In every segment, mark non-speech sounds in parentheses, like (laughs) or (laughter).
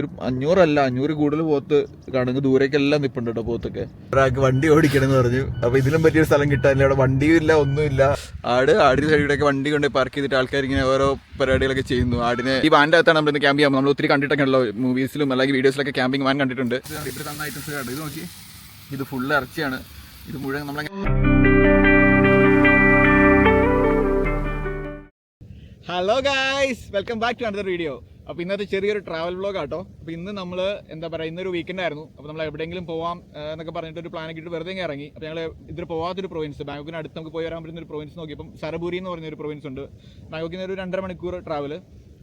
ഒരു അഞ്ഞൂറല്ല അഞ്ഞൂറ് കൂടുതൽ പോത്ത് കാണുക ദൂരേക്കെല്ലാം നിപ്പുണ്ട് കേട്ടോ പോത്തൊക്കെ. ഒരാൾക്ക് വണ്ടി ഓടിക്കണമെന്ന് പറഞ്ഞു. അപ്പൊ ഇതിലും പറ്റിയൊരു സ്ഥലം കിട്ടാനില്ല. അവിടെ വണ്ടിയും ഇല്ല ഒന്നുമില്ല ആട് ആടിന് സൈഡിലൊക്കെ വണ്ടി കൊണ്ട് പാർക്ക് ചെയ്തിട്ട് ആൾക്കാർ ഇങ്ങനെ ഓരോ പരിപാടികളൊക്കെ ചെയ്യുന്നു. ആടിനെ ഈ വാന്റെ അകത്താണ് നമ്മൾ ഇന്ന് ക്യാമ്പ് ചെയ്യുമ്പോൾ നമ്മൾ ഒത്തിരി കണ്ടിട്ടൊക്കെ ഉള്ളൂ മൂവീസിലും അല്ലെങ്കിൽ വീഡിയോസിലൊക്കെ ക്യാമ്പിംഗ് വാൻ കണ്ടിട്ടുണ്ട്. ഇവിടെ തന്ന ഐറ്റംസ് കണ്ടു? ഇത് നോക്കി. ഇത് ഫുള്ള് ഇറച്ചിയാണ്. ഇത് മുഴുവൻ നമ്മളെ hello guys welcome back to another video അപ്പോൾ ഇന്നത്തെ ചെറിയൊരു ട്രാവൽ വ്ളോഗ് ആട്ടോ. അപ്പോൾ ഇന്ന് നമ്മൾ എന്താ പറയുക ഇന്നൊരു വീക്കെൻഡ് ആയിരുന്നു. അപ്പോൾ നമ്മൾ എവിടെയെങ്കിലും പോവാം എന്നൊക്കെ പറഞ്ഞിട്ട് ഒരു പ്ലാൻ ഇട്ട് വെറുതെ ഇറങ്ങി. അപ്പോൾ ഞങ്ങൾ ഇതിൽ പോവാത്തൊരു പ്രൊവിൻസ് ബാങ്കോക്കിന് അടുത്ത് നമുക്ക് പോയി വരാൻ പറ്റുന്ന ഒരു പ്രൊവിൻസ് നോക്കിയപ്പം സരബൂരി എന്ന് പറഞ്ഞൊരു പ്രൊവിൻസ് ഉണ്ട്. ബാങ്കോക്കിന് ഒരു രണ്ടര മണിക്കൂർ ട്രാവൽ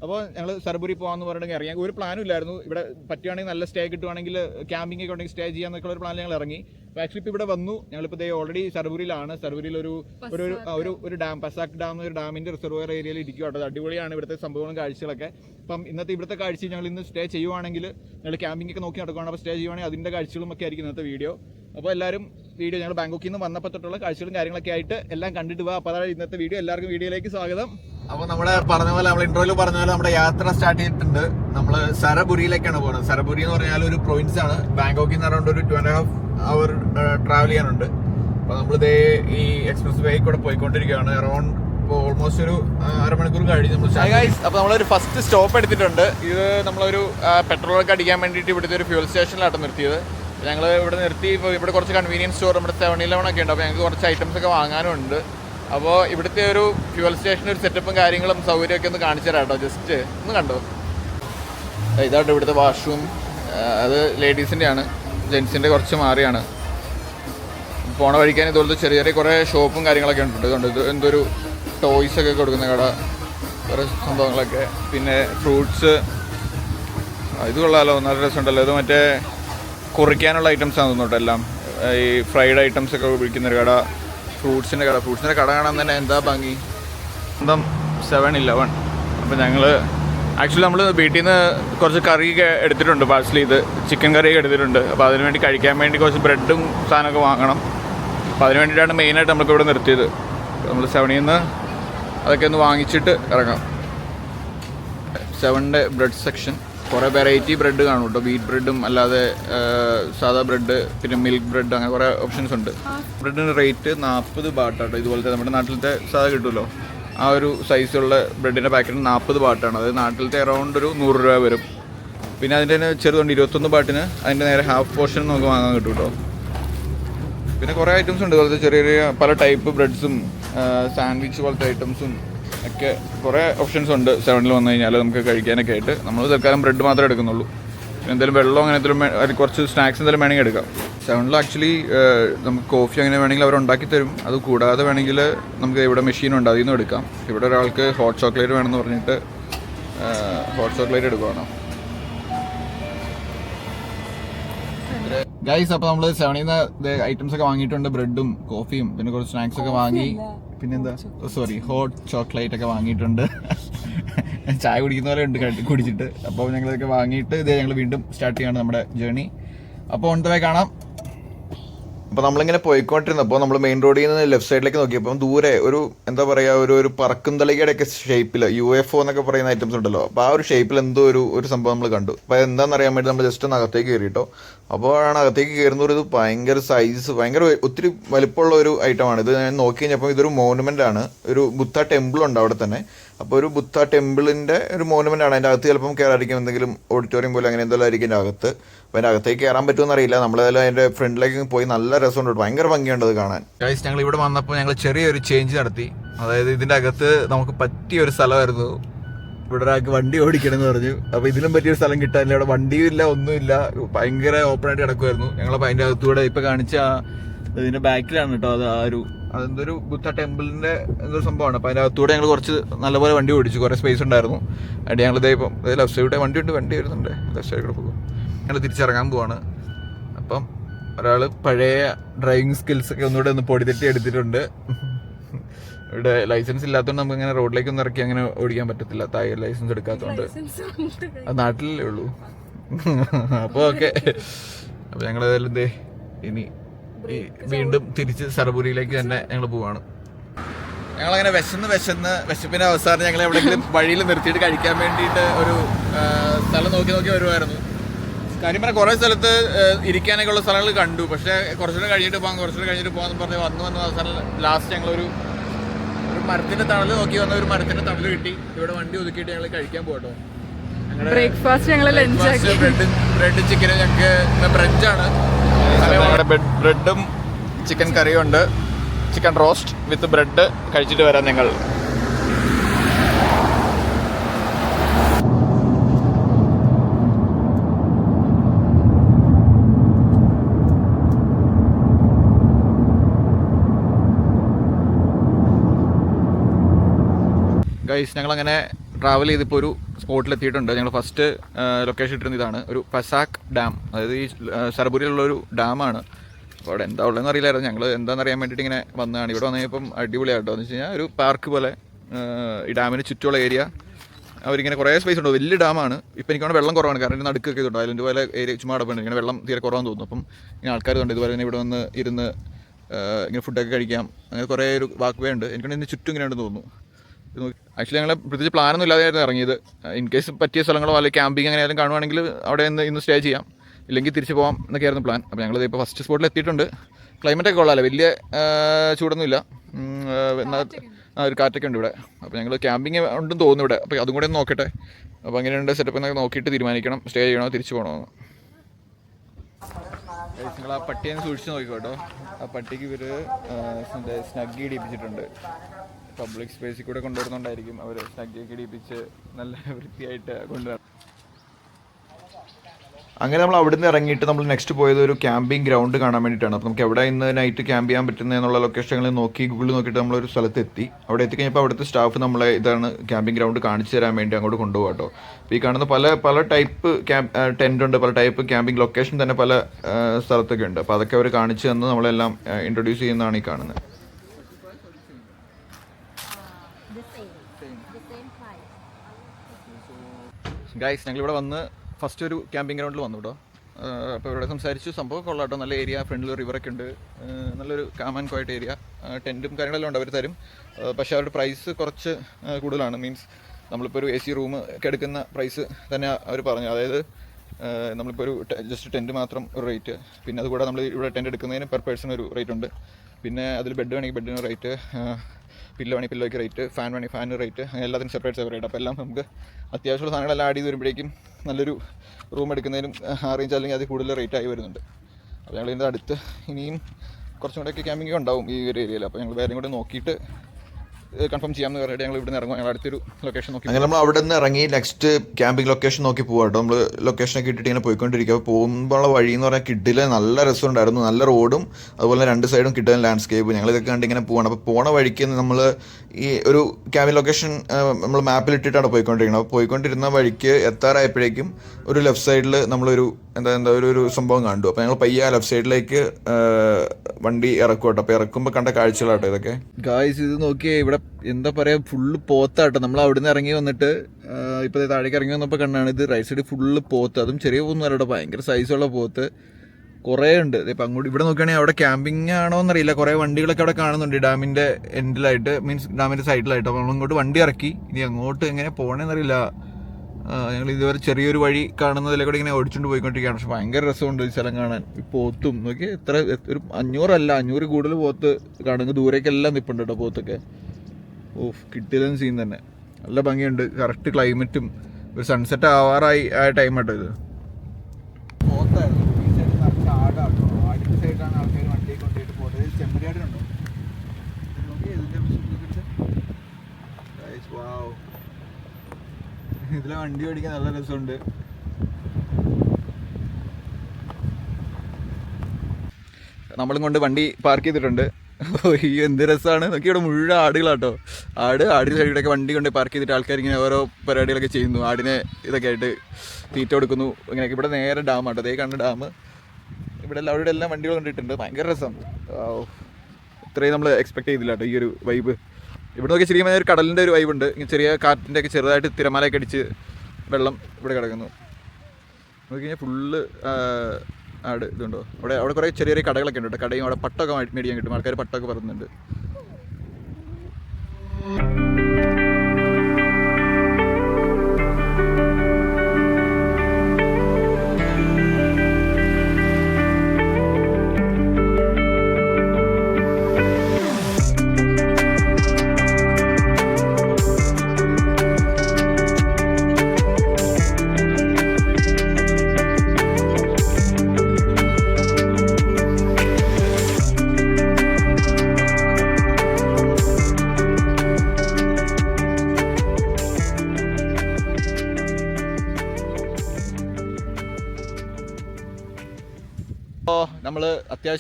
അപ്പോൾ ഞങ്ങൾ സർബുരി പോകാമെന്ന് പറഞ്ഞിട്ട് ഇറങ്ങി. ഒരു പ്ലാനും ഇല്ലായിരുന്നു. ഇവിടെ പറ്റുകയാണെങ്കിൽ നല്ല സ്റ്റേ കിട്ടുവാണെങ്കിൽ ക്യാമ്പിംഗ് ഒക്കെ ഉണ്ടെങ്കിൽ സ്റ്റേ ചെയ്യാന്നൊക്കെ ഒരു പ്ലാൻ ഞങ്ങൾ ഇറങ്ങി. അപ്പോൾ ആക്ച്വലി ഇപ്പോൾ ഇവിടെ വന്നു. ഞങ്ങളിപ്പോൾ ദേ ഓൾറെഡി സർബുരിയിലാണ്. സർബുരിയിലൊരു ഒരു ഒരു ഒരു- ഡാം പസാക്ക് ഡാം എന്നൊരു ഡാമിന്റെ റിസർവർ ഏരിയയിൽ ഇരിക്കുക കേട്ടോ. അടിപൊളിയാണ് ഇവിടുത്തെ സംഭവങ്ങളും കാഴ്ചകളൊക്കെ. അപ്പം ഇന്നത്തെ ഇവിടുത്തെ കാഴ്ച ഞങ്ങൾ ഇന്ന് സ്റ്റേ ചെയ്യുവാണെങ്കിൽ ഞങ്ങൾ ക്യാമ്പിംഗ് ഒക്കെ നോക്കി നടക്കുകയാണ് അപ്പോൾ സ്റ്റേ ചെയ്യുവാണെങ്കിൽ അതിന്റെ കാഴ്ചകളും ഒക്കെ ആയിരിക്കും ഇന്നത്തെ വീഡിയോ അപ്പോൾ എല്ലാവരും വീഡിയോ ഞങ്ങൾ ബാങ്കോക്കിൽ നിന്ന് വന്നപ്പോൾ തൊട്ടുള്ള കാഴ്ചകളും കാര്യങ്ങളൊക്കെ ആയിട്ട് എല്ലാം കണ്ടിട്ട് പോകാം അപ്പോൾ അതാണ് ഇന്നത്തെ വീഡിയോ. എല്ലാവർക്കും വീഡിയോയിലേക്ക് സ്വാഗതം. അപ്പോൾ നമ്മുടെ പറഞ്ഞ പോലെ നമ്മൾ ഇൻട്രോയിൽ പറഞ്ഞ പോലെ നമ്മുടെ യാത്ര സ്റ്റാർട്ട് ചെയ്തിട്ടുണ്ട്. നമ്മൾ സരബുരിയിലേക്കാണ് പോകുന്നത്. സരബുരി എന്ന് പറഞ്ഞാൽ ഒരു പ്രൊവിൻസ് ആണ്. ബാങ്കോക്കിൽ നിന്ന് അറൗണ്ട് ഒരു two and half hour travel ചെയ്യാനുണ്ട്. അപ്പൊ നമ്മളിതേ ഈ എക്സ്പ്രസ് വേയിൽ കൂടെ പോയിക്കൊണ്ടിരിക്കുകയാണ്. അറൗണ്ട് ഇപ്പോൾ ഓൾമോസ്റ്റ് ഒരു അരമണിക്കൂർ കഴിഞ്ഞ് നമ്മൾ അപ്പോൾ നമ്മളൊരു ഫസ്റ്റ് സ്റ്റോപ്പ് എടുത്തിട്ടുണ്ട്. ഇത് നമ്മളൊരു പെട്രോളൊക്കെ അടിക്കാൻ വേണ്ടിയിട്ട് ഇവിടുത്തെ ഒരു ഫ്യൂൽ സ്റ്റേഷനിലാട്ടോ നിർത്തിയത്. ഞങ്ങൾ ഇവിടെ നിർത്തി ഇപ്പോൾ ഇവിടെ കുറച്ച് കൺവീനിയൻസ് സ്റ്റോർ നമ്മുടെ സെവൻ ഇലവൺ ഒക്കെ ഉണ്ട്. അപ്പോൾ ഞങ്ങൾക്ക് കുറച്ച് ഐറ്റംസ് ഒക്കെ വാങ്ങാനുണ്ട്. അപ്പോൾ ഇവിടുത്തെ ഒരു ഫ്യൂവൽ സ്റ്റേഷൻ ഒരു സെറ്റപ്പും കാര്യങ്ങളും സൗകര്യമൊക്കെ ഒന്ന് കാണിച്ചു തരാം കേട്ടോ. ജസ്റ്റ് ഒന്ന് കണ്ടോ? ഇതാട്ടോ ഇവിടുത്തെ വാഷ്റൂം അത് ലേഡീസിന്റെ ആണ് ജെൻസിന്റെ കുറച്ച് മാറിയാണ്. പോണ വഴിക്കാൻ ഇതുപോലത്തെ ചെറിയ ചെറിയ കുറേ ഷോപ്പും കാര്യങ്ങളൊക്കെ ഉണ്ട്. ഇതുകൊണ്ട് ഇത് എന്തൊരു ടോയ്സ് ഒക്കെ കൊടുക്കുന്ന കട. കുറേ സംഭവങ്ങളൊക്കെ. പിന്നെ ഫ്രൂട്ട്സ് ഇത് കൊള്ളാമല്ലോ നല്ല രസമുണ്ടല്ലോ. ഇത് മറ്റേ കുറിക്കാനുള്ള ഐറ്റംസ് ആണ് തോന്നുന്നു എല്ലാം. ഈ ഫ്രൈഡ് ഐറ്റംസ് ഒക്കെ വിളിക്കുന്നൊരു കട. ഫ്രൂട്ട്സിന്റെ കട. ഫ്രൂട്ട്സിന്റെ കട കാണാൻ തന്നെ എന്താ ഭംഗി? സ്വന്തം സെവൻ ഇലവൻ അപ്പോൾ ഞങ്ങൾ ആക്ച്വലി നമ്മൾ വീട്ടിൽ നിന്ന് കുറച്ച് കറിയൊക്കെ എടുത്തിട്ടുണ്ട് പാഴ്സൽ ചെയ്ത്. ചിക്കൻ കറിയൊക്കെ എടുത്തിട്ടുണ്ട്. അപ്പോൾ അതിന് വേണ്ടി കഴിക്കാൻ വേണ്ടി കുറച്ച് ബ്രെഡും സാധനമൊക്കെ വാങ്ങണം. അപ്പോൾ അതിന് വേണ്ടിയിട്ടാണ് മെയിനായിട്ട് നമുക്ക് ഇവിടെ നിർത്തിയത്. നമ്മൾ സെവനിൽ നിന്ന് അതൊക്കെ ഒന്ന് വാങ്ങിച്ചിട്ട് ഇറങ്ങാം. സെവന്റെ ബ്രെഡ് സെക്ഷൻ കുറേ വെറൈറ്റി ബ്രെഡ് കാണും കേട്ടോ. വീറ്റ് ബ്രെഡും അല്ലാതെ സാധാ ബ്രെഡ് പിന്നെ മിൽക്ക് ബ്രെഡ് അങ്ങനെ കുറേ ഓപ്ഷൻസ് ഉണ്ട്. ബ്രെഡിന് റേറ്റ് നാൽപ്പത് ബാട്ടാട്ടോ ഇതുപോലത്തെ നമ്മുടെ നാട്ടിലത്തെ സാധാ കിട്ടുമല്ലോ. ആ ഒരു സൈസുള്ള ബ്രെഡിന്റെ പാക്കറ്റ് നാൽപ്പത് ബാട്ടാണ് അതായത് നാട്ടിലത്തെ അറൗണ്ട് ഒരു നൂറ് രൂപ വരും. പിന്നെ അതിന്റെ തന്നെ ചെറുതുണ്ട് ഇരുപത്തൊന്ന് ബാട്ടിന് അതിന്റെ നേരെ ഹാഫ് പോർഷൻ നമുക്ക് വാങ്ങാൻ കിട്ടും കേട്ടോ. പിന്നെ കുറേ ഐറ്റംസ് ഉണ്ട്. അതുപോലത്തെ ചെറിയ ചെറിയ പല ടൈപ്പ് ബ്രെഡ്സും സാൻഡ്വിച്ച് പോലത്തെ ഐറ്റംസും ഒക്കെ കുറേ ഓപ്ഷൻസ് ഉണ്ട്. സെവനിൽ വന്നു കഴിഞ്ഞാൽ നമുക്ക് കഴിക്കാനൊക്കെ ആയിട്ട്. നമ്മൾ തൽക്കാലം ബ്രെഡ് മാത്രമേ എടുക്കുന്നുള്ളൂ. എന്തെങ്കിലും വെള്ളം അങ്ങനെ എന്തെങ്കിലും കുറച്ച് സ്നാക്സ് എന്തെങ്കിലും വേണമെങ്കിൽ എടുക്കാം. സെവനിൽ ആക്ച്വലി നമുക്ക് കോഫി അങ്ങനെ വേണമെങ്കിൽ അവർ ഉണ്ടാക്കി തരും. അത് കൂടാതെ വേണമെങ്കിൽ നമുക്ക് ഇവിടെ മെഷീൻ ഉണ്ട്. അതിൽ നിന്നും എടുക്കാം. ഇവിടെ ഒരാൾക്ക് ഹോട്ട് ചോക്ലേറ്റ് വേണമെന്ന് പറഞ്ഞിട്ട് ഹോട്ട് ചോക്ലേറ്റ് എടുക്കുവാണ്. ഗൈസ് അപ്പോൾ നമ്മൾ സെവനിൽ നിന്ന് ഐറ്റംസ് ഒക്കെ വാങ്ങിയിട്ടുണ്ട്. ബ്രെഡും കോഫിയും പിന്നെ കുറച്ച് സ്നാക്സ് ഒക്കെ വാങ്ങി. പിന്നെന്താ? സോറി ഹോട്ട് ചോക്ലേറ്റ് ഒക്കെ വാങ്ങിയിട്ടുണ്ട്. ചായ കുടിക്കുന്ന പോലെ ഉണ്ട് കടി- കുടിച്ചിട്ട്. അപ്പോൾ ഞങ്ങളിതൊക്കെ വാങ്ങിയിട്ട് ഇത് ഞങ്ങൾ വീണ്ടും സ്റ്റാർട്ട് ചെയ്യാണ് നമ്മുടെ ജേണി അപ്പോൾ ഓൺ ദ വേ കാണാം. അപ്പോൾ നമ്മളിങ്ങനെ പോയിക്കൊണ്ടിരുന്നപ്പോൾ നമ്മൾ മെയിൻ റോഡിൽ നിന്ന് ലെഫ്റ്റ് സൈഡിലേക്ക് നോക്കിയപ്പോൾ ദൂരെ ഒരു എന്താ പറയുക ഒരു ഒരു പറക്കും ഒക്കെ ഷേപ്പിൽ യു എഫ് ഒ എന്നൊക്കെ പറയുന്ന ഐറ്റംസ് ഉണ്ടല്ലോ. അപ്പോൾ ആ ഒരു ഷേപ്പിൽ എന്തോ ഒരു ഒരു സംഭവം നമ്മൾ കണ്ടു. അപ്പോൾ എന്താണെന്ന് അറിയാൻ വേണ്ടി നമ്മൾ ജസ്റ്റ് ഒന്ന് അകത്തേക്ക് കയറിയിട്ടോ അപ്പോഴാണ് അകത്തേക്ക് കയറുന്ന ഒരു ഭയങ്കര സൈസ് ഭയങ്കര ഒത്തിരി വലിപ്പമുള്ള ഒരു ഐറ്റമാണ് ഇത് ഞാൻ നോക്കി കഴിഞ്ഞപ്പോൾ ഇതൊരു മോണുമെന്റ് ആണ്. ഒരു ബുദ്ധ ടെമ്പിൾ ഉണ്ട് അവിടെ തന്നെ. അപ്പോൾ ഒരു ബുദ്ധ ടെമ്പിളിന്റെ ഒരു മോണുമെന്റ് ആണ്. അതിന്റെ അകത്ത് ചിലപ്പം കയറായിരിക്കും എന്തെങ്കിലും ഓഡിറ്റോറിയം പോലെ അങ്ങനെ എന്തെങ്കിലും ആയിരിക്കും അതിന്റെ അകത്ത്. അപ്പോൾ അതിന്റെ അകത്തേക്ക് കയറാൻ പറ്റുമെന്ന് അറിയില്ല. നമ്മളേതായാലും അതിന്റെ ഫ്രണ്ടിലേക്ക് പോയി നല്ല രസമുണ്ട്. ഭയങ്കര ഭംഗിയുണ്ട് അത് കാണാൻ. ഗൈസ് ഞങ്ങൾ ഇവിടെ വന്നപ്പോൾ ഞങ്ങൾ ചെറിയൊരു ചേഞ്ച് നടത്തി. അതായത് ഇതിന്റെ അകത്ത് നമുക്ക് പറ്റിയ ഒരു സ്ഥലമായിരുന്നു. ഇവിടെ ഒരാൾക്ക് വണ്ടി ഓടിക്കണമെന്ന് പറഞ്ഞു. അപ്പോൾ ഇതിലും പറ്റിയൊരു സ്ഥലം കിട്ടാനില്ല. ഇവിടെ വണ്ടിയും ഇല്ല ഒന്നുമില്ല ഭയങ്കര ഓപ്പൺ ആയിട്ട് കിടക്കുമായിരുന്നു ഞങ്ങളപ്പോൾ അതിന്റെ അകത്തൂടെ ഇപ്പോൾ കാണിച്ച ഇതിന്റെ ബാക്കിലാണ് കേട്ടോ അത് ആ ഒരു അതെന്തൊരു ബുദ്ധ ടെമ്പിളിന്റെ എന്തൊരു സംഭവമാണ്. അപ്പോൾ അതിന്റെ അകത്തൂടെ ഞങ്ങൾ കുറച്ച് നല്ലപോലെ വണ്ടി ഓടിച്ചു. കുറേ സ്പേസ് ഉണ്ടായിരുന്നു. അതിന്റെ ഞങ്ങൾ ഇതേ ഇപ്പം ലെഫ്റ്റ് സൈഡ് വണ്ടി ഉണ്ട് വണ്ടി വരുന്നുണ്ട്. ലെഫ്റ്റ് സൈഡിൽ പോകും ഞങ്ങൾ തിരിച്ചിറങ്ങാൻ പോവാണ്. അപ്പം ഒരാൾ പഴയ ഡ്രൈവിംഗ് സ്കിൽസ് ഒക്കെ ഒന്നുകൂടെ ഒന്ന് പൊടി തെറ്റി എടുത്തിട്ടുണ്ട്. ഇവിടെ ലൈസൻസ് ഇല്ലാത്തതുകൊണ്ട് നമുക്ക് അങ്ങനെ റോഡിലേക്ക് ഒന്നും ഇറക്കി അങ്ങനെ ഓടിക്കാൻ പറ്റത്തില്ല. തായ് ലൈസൻസ് എടുക്കാത്തതുകൊണ്ട് അത് നാട്ടിലല്ലേ ഉള്ളൂ. അപ്പോൾ ഓക്കെ. അപ്പോൾ ഞങ്ങൾ ഏതായാലും എന്തേ ഇനി വീണ്ടും തിരിച്ച് സർബൂരിയിലേക്ക് തന്നെ ഞങ്ങൾ പോവാണ്. ഞങ്ങളങ്ങനെ വിശന്ന് വിശന്ന് വിശപ്പിന് അവസാനം ഞങ്ങൾ എവിടെയെങ്കിലും വഴിയിൽ നിർത്തിയിട്ട് കഴിക്കാൻ വേണ്ടിയിട്ട് ഒരു സ്ഥലം നോക്കി നോക്കി വരുമായിരുന്നു കാര്യം പറഞ്ഞാൽ കുറേ സ്ഥലത്ത് ഇരിക്കാനൊക്കെ ഉള്ള സ്ഥലങ്ങൾ കണ്ടു. പക്ഷേ കുറച്ചുകൂടെ കഴിഞ്ഞിട്ട് പോകാം കുറച്ചുകൂടെ കഴിഞ്ഞിട്ട് പോകാമെന്ന് പറഞ്ഞ് വന്ന് വന്ന് അവസാനം ലാസ്റ്റ് ഞങ്ങളൊരു ഒരു മരത്തിന്റെ തണൽ നോക്കി വന്ന ഒരു മരത്തിന്റെ തണൽ കിട്ടി. ഇവിടെ വണ്ടി ഒതുക്കിയിട്ട് ഞങ്ങൾ കഴിക്കാൻ പോകട്ടോ. ബ്രേക്ക്ഫാസ്റ്റ് ഞങ്ങൾ ലഞ്ച് ആക്കി ബ്രെഡ് ബ്രെഡ് ചിക്കനും ഞങ്ങൾക്ക് ബ്രെഡാണ്. ബ്രെഡും ചിക്കൻ കറിയും ഉണ്ട്. ചിക്കൻ റോസ്റ്റ് വിത്ത് ബ്രെഡ് കഴിച്ചിട്ട് വരാം ഞങ്ങൾ ഗൈസ് ഞങ്ങളങ്ങനെ ട്രാവൽ ചെയ്തിപ്പോൾ ഒരു സ്പോട്ടിൽ എത്തിയിട്ടുണ്ട് ഞങ്ങൾ ഫസ്റ്റ് ലൊക്കേഷൻ ഇട്ടിരുന്ന ഇതാണ്. ഒരു പസാക്ക് ഡാം അതായത് ഈ സർബുരിയിലുള്ള ഒരു ഡാമാണ് അപ്പോൾ അവിടെ എന്താ ഉള്ളതെന്ന് അറിയില്ലായിരുന്നു. ഞങ്ങൾ എന്താണെന്ന് അറിയാൻ വേണ്ടിയിട്ട് ഇങ്ങനെ വന്നതാണ്. ഇവിടെ വന്നു കഴിഞ്ഞപ്പം അടിപൊളിയാട്ടോ. എന്ന് വെച്ച് കഴിഞ്ഞാൽ ഒരു പാർക്ക് പോലെ ഈ ഡാമിന് ചുറ്റുമുള്ള ഏരിയ അവരിങ്ങനെ കുറേ സ്പേസ് ഉണ്ട്. വലിയ ഡാമാണ് ഇപ്പം എനിക്കാണ് വെള്ളം കുറവാണ്. കാരണം ഇതിന് നടുക്കൊക്കെ ഇതുണ്ട്. അതിന്റെ പോലെ ഏരിയ ചുമ്മാ അടപ്പുണ്ട് ഇങ്ങനെ വെള്ളം തീരെ കുറവാന്ന് തോന്നുന്നു. അപ്പം ഇങ്ങനെ ആൾക്കാർ ഉണ്ട് ഇതുപോലെ തന്നെ ഇവിടെ വന്ന് ഇരുന്ന് ഇങ്ങനെ ഫുഡൊക്കെ കഴിക്കാം. അങ്ങനെ കുറേ ഒരു വാക്ക് വേ ഉണ്ട് എനിക്കാണ് ഇതിന് ചുറ്റും ഇങ്ങനെ ഉണ്ടെന്ന് തോന്നുന്നു. ആക്ച്വലി ഞങ്ങൾ പ്രത്യേകിച്ച് പ്ലാനൊന്നും ഇല്ലാതെയായിരുന്നു ഇറങ്ങിയത്. ഇൻ കേസ് പറ്റിയ സ്ഥലങ്ങളോ അല്ലെങ്കിൽ ക്യാമ്പിംഗ് അങ്ങനെ ആയാലും കാണുവാണെങ്കിൽ അവിടെ നിന്ന് ഇന്ന് സ്റ്റേ ചെയ്യാം. ഇല്ലെങ്കിൽ തിരിച്ചു പോകാം എന്നൊക്കെയായിരുന്നു പ്ലാൻ അപ്പോൾ ഞങ്ങൾ ഇപ്പോൾ ഫസ്റ്റ് സ്പോട്ടിൽ എത്തിയിട്ടുണ്ട്. ക്ലൈമറ്റ് ഒക്കെ കൊള്ളാമല്ലോ വലിയ ചൂടൊന്നുമില്ല. എന്നാൽ ഒരു കാറ്റൊക്കെ ഉണ്ട് ഇവിടെ. അപ്പോൾ ഞങ്ങൾ ക്യാമ്പിങ് ഉണ്ടെന്ന് തോന്നുന്നു ഇവിടെ. അപ്പോൾ അതും കൂടെ ഒന്ന് നോക്കട്ടെ. അപ്പോൾ അങ്ങനെയുണ്ട് സെറ്റപ്പ് എന്നൊക്കെ നോക്കിയിട്ട് തീരുമാനിക്കണം. സ്റ്റേ ചെയ്യണോ തിരിച്ചു പോകണോ നിങ്ങൾ ആ പട്ടിയെ സൂക്ഷിച്ച് നോക്കിക്കോട്ടോ. ആ പട്ടിക്ക് ഇവർ സ്നഗ്ഗി ഇടിപ്പിച്ചിട്ടുണ്ട്. പബ്ലിക് സ്പേസിൽ കൂടെ കൊണ്ടുവരുന്നുണ്ടായിരിക്കും. അവർ സ്നഗ്ഗിയൊക്കെ ഇടിപ്പിച്ച് നല്ല വൃത്തിയായിട്ട് കൊണ്ടുവരണം. അങ്ങനെ നമ്മൾ അവിടുന്ന് ഇറങ്ങിയിട്ട് നമ്മൾ നെക്സ്റ്റ് പോയത് ഒരു ക്യാമ്പിംഗ് ഗ്രൗണ്ട് കാണാൻ വേണ്ടിയിട്ടാണ്. അപ്പോൾ നമുക്ക് എവിടെ ഇന്ന് നൈറ്റ് ക്യാമ്പ് ചെയ്യാൻ പറ്റുന്നത് എന്നുള്ള ലൊക്കേഷനുകൾ നോക്കി ഗൂഗിളിൽ നോക്കിയിട്ട് നമ്മളൊരു സ്ഥലത്ത് എത്തി. അവിടെ എത്തിക്കഴിഞ്ഞപ്പോൾ അവിടുത്തെ സ്റ്റാഫ് നമ്മളെ ഇതാണ് ക്യാമ്പിംഗ് ഗ്രൗണ്ട് കാണിച്ചു തരാൻ വേണ്ടി അങ്ങോട്ട് കൊണ്ടുപോകാം കേട്ടോ അപ്പോൾ ഈ കാണുന്ന പല പല ടൈപ്പ് ക്യാമ്പ് ടെന്റ് ഉണ്ട് പല ടൈപ്പ് ക്യാമ്പിംഗ് ലൊക്കേഷൻ തന്നെ പല സ്ഥലത്തൊക്കെ ഉണ്ട്. അപ്പോൾ അതൊക്കെ അവർ കാണിച്ചു തന്ന് നമ്മളെല്ലാം ഇൻട്രൊഡ്യൂസ് ചെയ്യുന്നതാണ് ഈ കാണുന്നത്. ഗൈസ് ഞങ്ങളിവിടെ വന്ന് ഫസ്റ്റ് ഒരു ക്യാമ്പിംഗ് ഗ്രൗണ്ടിൽ വന്നു കേട്ടോ അപ്പോൾ ഇവിടെ സംസാരിച്ചു. സംഭവം കൊള്ളാട്ടോ. നല്ല ഏരിയ ഫ്രണ്ടിൽ റിവറൊക്കെ ഉണ്ട്. നല്ലൊരു കാമൻ ക്വയറ്റ് ഏരിയ ടെന്റും കാര്യങ്ങളെല്ലാം ഉണ്ട് അവർ തരും. പക്ഷേ അവരുടെ പ്രൈസ് കുറച്ച് കൂടുതലാണ്. മീൻസ് നമ്മളിപ്പോൾ ഒരു എ സി റൂം ഒക്കെ എടുക്കുന്ന പ്രൈസ് തന്നെ അവർ പറഞ്ഞു. അതായത് നമ്മളിപ്പോൾ ഒരു ജസ്റ്റ് ടെന്റ് മാത്രം ഒരു റേറ്റ് പിന്നെ അതുകൂടെ നമ്മൾ ഇവിടെ ടെന്റ് എടുക്കുന്നതിന് പെർ പേഴ്സൺ ഒരു റേറ്റ് ഉണ്ട്. പിന്നെ അതിൽ ബെഡ് വേണമെങ്കിൽ ബെഡിന് റേറ്റ് പില്ലോ വേണി പില്ലോയ്ക്ക് റേറ്റ് ഫാൻ വേണി ഫാനിന് റേറ്റ് അങ്ങനെ എല്ലാത്തിനും സെപ്പറേറ്റ് സെപ്പറേറ്റ് അപ്പോൾ എല്ലാം നമുക്ക് അത്യാവശ്യമുള്ള സാധനങ്ങളെല്ലാം ആഡ് ചെയ്ത് വരുമ്പോഴേക്കും നല്ലൊരു റൂം എടുക്കുന്നതിനും അറേഞ്ച് അല്ലെങ്കിൽ അത് കൂടുതൽ റേറ്റ് ആയി വരുന്നുണ്ട്. അപ്പോൾ ഞങ്ങൾ ഇതിന്റെ അടുത്ത് ഇനിയും കുറച്ചും കൂടെയൊക്കെ ക്യാമ്പിംഗ് ഉണ്ടാവും ഈ ഒരു ഏരിയയിൽ അപ്പോൾ ഞങ്ങൾ വേറെ കൂടെ നോക്കിയിട്ട് കൺഫേം ചെയ്യാമെന്ന് പറഞ്ഞിട്ട് ഞങ്ങൾ ഇവിടെ നിന്ന് ഇറങ്ങും. ഞങ്ങൾ അടുത്തൊരു ലൊക്കേഷൻ നോക്കി അങ്ങനെ നമ്മൾ അവിടെ നിന്ന് ഇറങ്ങി നെക്സ്റ്റ് ക്യാമ്പിംഗ് ലൊക്കേഷൻ നോക്കി പോകാം കേട്ടോ. നമ്മൾ ലൊക്കേഷനൊക്കെ ഇട്ടിട്ട് ഇങ്ങനെ പോയിക്കൊണ്ടിരിക്കുക. അപ്പോൾ പോകുമ്പോഴുള്ള വഴി എന്ന് പറഞ്ഞാൽ കിഡിലെ നല്ല രസമുണ്ടായിരുന്നു. നല്ല റോഡും അതുപോലെ തന്നെ രണ്ട് സൈഡും കിഡിലെ ലാൻഡ്സ്കേപ്പ് ഞങ്ങളിതൊക്കെ കണ്ട് ഇങ്ങനെ പോവാണ്. അപ്പോൾ പോണ വഴിക്ക് നമ്മൾ ഈ ഒരു ക്യാമ്പിംഗ് ലൊക്കേഷൻ നമ്മൾ മാപ്പിൽ ഇട്ടിട്ടാണ് പോയിക്കൊണ്ടിരിക്കുന്നത് അപ്പോൾ പോയിക്കൊണ്ടിരുന്ന വഴിക്ക് എത്താറായപ്പോഴേക്കും ഒരു ലെഫ്റ്റ് സൈഡിൽ നമ്മളൊരു എന്താ എന്താ ഒരു ഒരു സംഭവം കണ്ടു. അപ്പോൾ ഞങ്ങൾ പയ്യെ ആ ലെഫ്റ്റ് സൈഡിലേക്ക് വണ്ടി ഇറക്കും കേട്ടോ. അപ്പോൾ ഇറക്കുമ്പോൾ കണ്ട കാഴ്ചകളാട്ടോ ഇതൊക്കെ. ഗായ്സ് ഇത് നോക്കിയേ ഇവിടെ എന്താ പറയുക ഫുള്ള് പോത്താട്ടോ. നമ്മൾ അവിടെ നിന്ന് ഇറങ്ങി വന്നിട്ട് ഇപ്പോൾ താഴേക്ക് ഇറങ്ങി വന്നപ്പോൾ കണ്ടാണ് ഇത് റൈറ്റ് സൈഡ് ഫുള്ള് പോത്ത്. അതും ചെറിയ പോകുന്ന അല്ലട്ടോ ഭയങ്കര സൈസുള്ള പോത്ത്. കുറേ ഉണ്ട്. ഇപ്പം അങ്ങോട്ട് ഇവിടെ നോക്കുകയാണെങ്കിൽ അവിടെ ക്യാമ്പിംഗ് ആണോ എന്നറിയില്ല കുറേ വണ്ടികളൊക്കെ അവിടെ കാണുന്നുണ്ട് ഡാമിന്റെ എൻഡിലായിട്ട് മീൻസ് ഡാമിന്റെ സൈഡിലായിട്ട് അപ്പോൾ നമ്മളിങ്ങോട്ട് വണ്ടി ഇറക്കി. ഇനി അങ്ങോട്ട് എങ്ങനെ പോകണമെന്നറിയില്ല ഞങ്ങൾ ഇതുവരെ ചെറിയൊരു വഴി കാണുന്നതിലെ കൂടെ ഇങ്ങനെ ഓടിച്ചുകൊണ്ട് പോയിക്കൊണ്ടിരിക്കുകയാണ്. പക്ഷെ ഭയങ്കര രസമുണ്ട് ഈ സ്ഥലം കാണാൻ. ഈ പോത്തും നോക്കി എത്ര ഒരു അഞ്ഞൂറല്ല അഞ്ഞൂറ് കൂടുതൽ പോത്ത് കാണുന്നത് ദൂരേക്കെല്ലാം നിൽപ്പുണ്ട് കേട്ടോ പോത്തൊക്കെ. ഓഫ് കിട്ടില്ലെന്ന് സീൻ തന്നെ. നല്ല ഭംഗിയുണ്ട്. കറക്റ്റ് ക്ലൈമറ്റും ഒരു സൺസെറ്റ് ആവാറായി ആ ടൈം ആട്ടോ ഇത്. ഇതിലെ വണ്ടി ഓടിക്കാൻ നല്ല രസമുണ്ട്. നമ്മളും കൊണ്ട് വണ്ടി പാർക്ക് ചെയ്തിട്ടുണ്ട്. ഈ എന്ത് രസമാണ്. നോക്കി ഇവിടെ മുഴുവൻ ആടുകളാട്ടോ. ആട് ആടിന്റെ സൈഡിലൊക്കെ വണ്ടി കൊണ്ട് പാർക്ക് ചെയ്തിട്ട് ആൾക്കാർ ഇങ്ങനെ ഓരോ പരിപാടികളൊക്കെ ചെയ്യുന്നു. ആടിനെ ഇതൊക്കെ ആയിട്ട് തീറ്റ കൊടുക്കുന്നു. ഇങ്ങനെയൊക്കെ. ഇവിടെ നേരെ ഡാം ആട്ടോ. അതേ കണ്ട ഡാം ഇവിടെ എല്ലാം അവിടെ എല്ലാം വണ്ടികൾ കണ്ടിട്ടുണ്ട്. ഭയങ്കര രസം. ഇത്രയും നമ്മൾ എക്സ്പെക്ട് ചെയ്തില്ല കേട്ടോ ഈ ഒരു വൈബ് ഇവിടെ നോക്കി ചെറിയ ഒരു കടലിന്റെ ഒരു വൈബ് ഉണ്ട്. ചെറിയ കാറ്റിന്റെ ഒക്കെ ചെറുതായിട്ട് തിരമാലയൊക്കെ അടിച്ച് വെള്ളം ഇവിടെ കിടക്കുന്നു. നോക്കി കഴിഞ്ഞാൽ ഫുള്ള് ആട് ഇതുണ്ടോ? അവിടെ അവിടെ കുറേ ചെറിയ ചെറിയ കടകളൊക്കെ ഉണ്ട് കടയും അവിടെ പട്ടൊക്കെ മേടി- മേടിക്കാൻ കിട്ടും. ആൾക്കാർ പട്ടൊക്കെ പറയുന്നുണ്ട്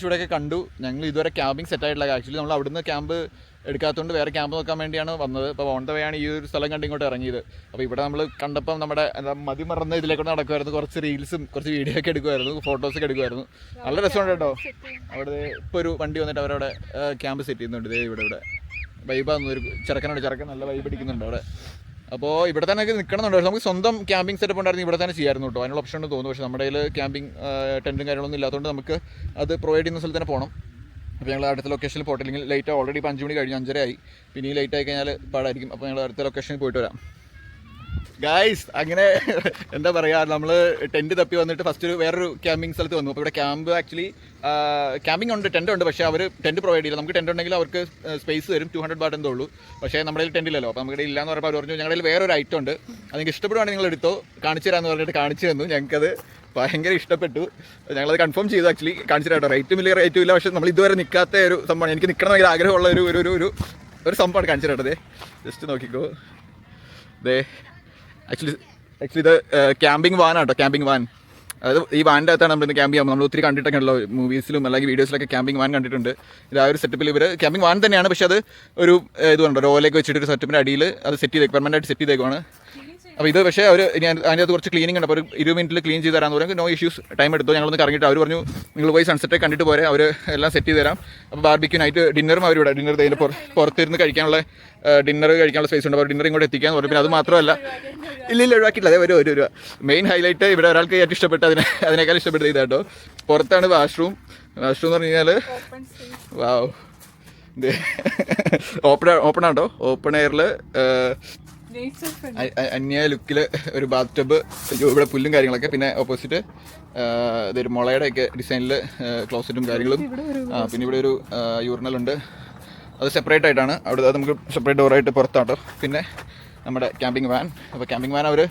ഇവിടെയൊക്കെ കണ്ടു. ഞങ്ങൾ ഇതുവരെ ക്യാമ്പിംഗ് സെറ്റ് ആയിട്ടില്ല. ആക്ച്വലി നമ്മൾ അവിടുന്ന് ക്യാമ്പ് എടുക്കാത്തതുകൊണ്ട് വേറെ ക്യാമ്പ് നോക്കാൻ വേണ്ടിയാണ് വന്നത്. അപ്പോൾ ഓൺ ദ വേ ആണ് ഈ ഒരു സ്ഥലം കണ്ട് ഇങ്ങോട്ട് ഇറങ്ങിയത്. അപ്പോൾ ഇവിടെ നമ്മൾ കണ്ടപ്പം നമ്മുടെ എന്താ മതി മറന്ന് ഇതിലേക്കൂടെ നടക്കുമായിരുന്നു കുറച്ച് റീൽസും കുറച്ച് വീഡിയോ ഒക്കെ എടുക്കുമായിരുന്നു ഫോട്ടോസൊക്കെ എടുക്കുമായിരുന്നു നല്ല രസമുണ്ട് കേട്ടോ. അവിടെ ഇപ്പോൾ ഒരു വണ്ടി വന്നിട്ട് അവരവിടെ ക്യാമ്പ് സെറ്റ് ചെയ്യുന്നുണ്ട്. ഇതേ ഇവിടെ ഇവിടെ. വൈബാന്ന് ഒരു ചെറുക്കനുണ്ട്. ചെറുക്കൻ നല്ല വൈബ് അടിക്കുന്നുണ്ട് അവിടെ. അപ്പോൾ ഇവിടെ തന്നെ നിൽക്കണമെന്നുണ്ട് പക്ഷേ നമുക്ക് സ്വന്തം ക്യാമ്പിംഗ് സെറ്റപ്പ് ഉണ്ടായിരുന്നു ഇവിടെ തന്നെ ചെയ്യായിരുന്നു കേട്ടോ അതിനുള്ള ഓപ്ഷൻ ഉണ്ട് തോന്നുന്നു. പക്ഷേ നമ്മുടെ കയ്യിൽ ക്യാമ്പിംഗ് ടെന്റും കാര്യങ്ങളൊന്നും ഇല്ലാത്തതുകൊണ്ട് നമുക്ക് അത് പ്രൊവൈഡ് ചെയ്യുന്ന സ്ഥലത്ത് തന്നെ പോകണം അപ്പോൾ ഞങ്ങൾ അടുത്ത ലൊക്കേഷനിൽ പോയിട്ടില്ലെങ്കിൽ ലേറ്റ് ഓൾറെഡി ഇപ്പോൾ അഞ്ച് മണി കഴിഞ്ഞ് അഞ്ചര ആയി പിന്നെ ഈ ലേറ്റ് ആയി കഴിഞ്ഞാൽ പാടായിരിക്കും. അപ്പോൾ ഞങ്ങൾ അടുത്ത ലൊക്കേഷനിൽ പോയിട്ട് വരാം. ഗായ്സ് അങ്ങനെ (laughs) എന്താ പറയുക നമ്മൾ ടെന്റ് തപ്പി വന്നിട്ട് ഫസ്റ്റ് ഒരു വേറൊരു ക്യാമ്പിംഗ് സ്ഥലത്ത് വന്നു. അപ്പോൾ ഇവിടെ ക്യാമ്പ് ആക്ച്വലി ക്യാമ്പിംഗ് ഉണ്ട് ടെന്റ് ഉണ്ട് പക്ഷേ അവർ ടെന്റ് പ്രൊവൈഡ് ചെയ്യില്ല. നമുക്ക് ടെന്റ് ഉണ്ടെങ്കിൽ അവർക്ക് സ്പേസ് തരും. ടു ഹൺഡ്രഡ് ബാട്ട് ഉള്ളൂ. പക്ഷേ നമ്മുടെ കയ്യിൽ ടെന്റ് ഇല്ലല്ലോ. അപ്പോൾ നമ്മുടെ ഇല്ല ഇല്ലാന്ന് പറഞ്ഞപ്പോൾ അവർ പറഞ്ഞു ഞങ്ങളുടെ വേറൊരു ഐറ്റം ഉണ്ട്. അത് നിങ്ങൾക്ക് ഇഷ്ടപ്പെടുവാണെങ്കിൽ നിങ്ങൾ എടുത്തോ. കാണിച്ചു തരാമെന്ന് പറഞ്ഞിട്ട് കാണിച്ചു തന്നു. ഞങ്ങൾക്കത് ഭയങ്കര ഇഷ്ടപ്പെട്ടു. ഞങ്ങളത് കൺഫേം ചെയ്തു ആക്ച്വലി കാണിച്ചു തരാം റേറ്റും ഇല്ല റേറ്റും ഇല്ല. പക്ഷേ നമ്മൾ ഇതുവരെ നിൽക്കാത്ത ഒരു സംഭവമാണ്. എനിക്ക് നിൽക്കണം ഭയങ്കര ആഗ്രഹമുള്ള ഒരു ഒരു ഒരു ഒരു ഒരു സംഭവമാണ് കാണിച്ചു തരട്ടെ ജസ്റ്റ് നോക്കിക്കോ. ദേ ആക്ച്വലി ആക്ച്വലി ഇത് ക്യാമ്പിംഗ് വാൻ ആട്ടോ ക്യാമ്പിംഗ് വാൻ അതായത് ഈ വാന്റെ അകത്താണ് നമ്മൾ ഇന്ന് ക്യാമ്പ് ചെയ്യാൻ നമ്മൾ ഒത്തിരി കണ്ടിട്ടൊക്കെ മൂവീസിലും അല്ലെങ്കിൽ വീഡിയോസിലൊക്കെ ക്യാമ്പിംഗ് വാൻ കണ്ടിട്ടുണ്ട്. ഇത് ആ ഒരു സെറ്റപ്പിൽ ഇവർ ക്യാമ്പിംഗ് വാൻ തന്നെയാണ് പക്ഷേ അത് ഒരു ഏഹ്, ഇത് കണ്ടോ റോലേക്ക് വെച്ചിട്ട് ഒരു സെറ്റപ്പിന്റെ അടിയിൽ അത് സെറ്റ് ചെയ്തേക്ക് പെർമനന്റ് ആയിട്ട് സെറ്റ് ചെയ്തേക്കുവാണ്. അപ്പോൾ ഇത് പക്ഷേ അവർ ഇനി അതിന്റെ അത് കുറച്ച് ക്ലീനിങ് ഉണ്ട്. അപ്പോൾ ഒരു ഇരുപത് മിനിറ്റിൽ ക്ലീൻ ചെയ്ത് തരാമെന്ന് പറഞ്ഞു നോ ഇഷ്യൂസ് ടൈം എടുത്തു ഞങ്ങളൊന്ന് കറങ്ങിയിട്ട് അവർ പറഞ്ഞു നിങ്ങൾ പോയി സൺസെറ്റ് കണ്ടിട്ട് പോരെ അവർ എല്ലാം സെറ്റ് ചെയ്ത് തരാം. അപ്പോൾ ബാർബിക്യൂ നൈറ്റ് ഡിന്നറും ഇവിടെ ഡിന്നർ ഇതിന്റെ പുറത്തിരുന്ന് കഴിക്കാനുള്ള ഡിന്നർ കഴിക്കാനുള്ള സ്പേസ് ഉണ്ട്. അവർ ഡിന്നർ ഇങ്ങോട്ട് എത്തിക്കാന്ന് പറഞ്ഞു. പിന്നെ അത് മാത്രമല്ല ഇല്ല ഇല്ല ഒഴിവാക്കിയില്ല അതെ ഒരു ഒരു രൂപ മെയിൻ ഹൈലൈറ്റ് ഇവിടെ ഒരാൾക്ക് ഏറ്റവും ഇഷ്ടപ്പെട്ട അതിനെ അതിനേക്കാൾ ഇഷ്ടപ്പെട്ടത് ഇതാട്ടോ പുറത്താണ് വാഷ്റൂം വാഷ്റൂം എന്ന് പറഞ്ഞു കഴിഞ്ഞാൽ വാവ് ഓപ്പൺ ഓപ്പൺ ആണോ ഓപ്പൺ എയറിൽ അ- അ- അന്യ ലുക്കിൽ ഒരു ബാത്ത് ടബ് ഇവിടെ പുല്ലും കാര്യങ്ങളൊക്കെ. പിന്നെ ഓപ്പോസിറ്റ് ഇതൊരു മുളയുടെ ഒക്കെ ഡിസൈനിൽ ക്ലോസറ്റും കാര്യങ്ങളും. പിന്നെ ഇവിടെ ഒരു യൂറിനൽ ഉണ്ട്. അത് സെപ്പറേറ്റ് ആയിട്ടാണ്. അവിടെ അത് നമുക്ക് സെപ്പറേറ്റ് ഡോറായിട്ട് പുറത്താട്ടോ. പിന്നെ നമ്മുടെ ക്യാമ്പിംഗ് വാൻ അപ്പോൾ ക്യാമ്പിംഗ് വാൻ അവർ